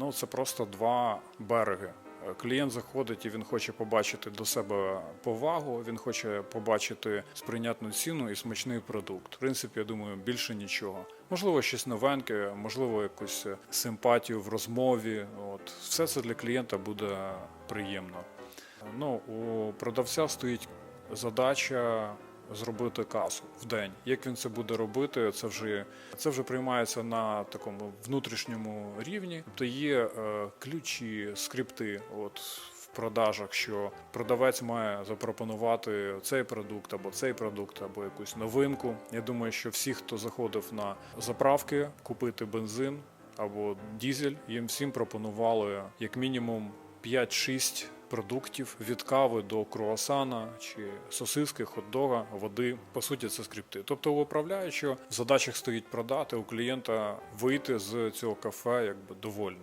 Ну це просто два береги. Клієнт заходить і він хоче побачити до себе повагу, він хоче побачити сприйнятну ціну і смачний продукт. В принципі, я думаю, більше нічого. Можливо, щось новеньке, можливо, якусь симпатію в розмові. От все це для клієнта буде приємно. Ну, у продавця стоїть задача зробити касу в день. Як він це буде робити, це вже це вже приймається на такому внутрішньому рівні. Тобто є е, ключі, скрипти. От продажах, що продавець має запропонувати цей продукт або цей продукт, або якусь новинку. Я думаю, що всі, хто заходив на заправки, купити бензин або дізель, їм всім пропонували як мінімум 5-6 продуктів від кави до круасана чи сосиски, хот-дога, води. По суті, це скрипти. Тобто, у управляючого в задачах стоїть продати у клієнта вийти з цього кафе якби довольним.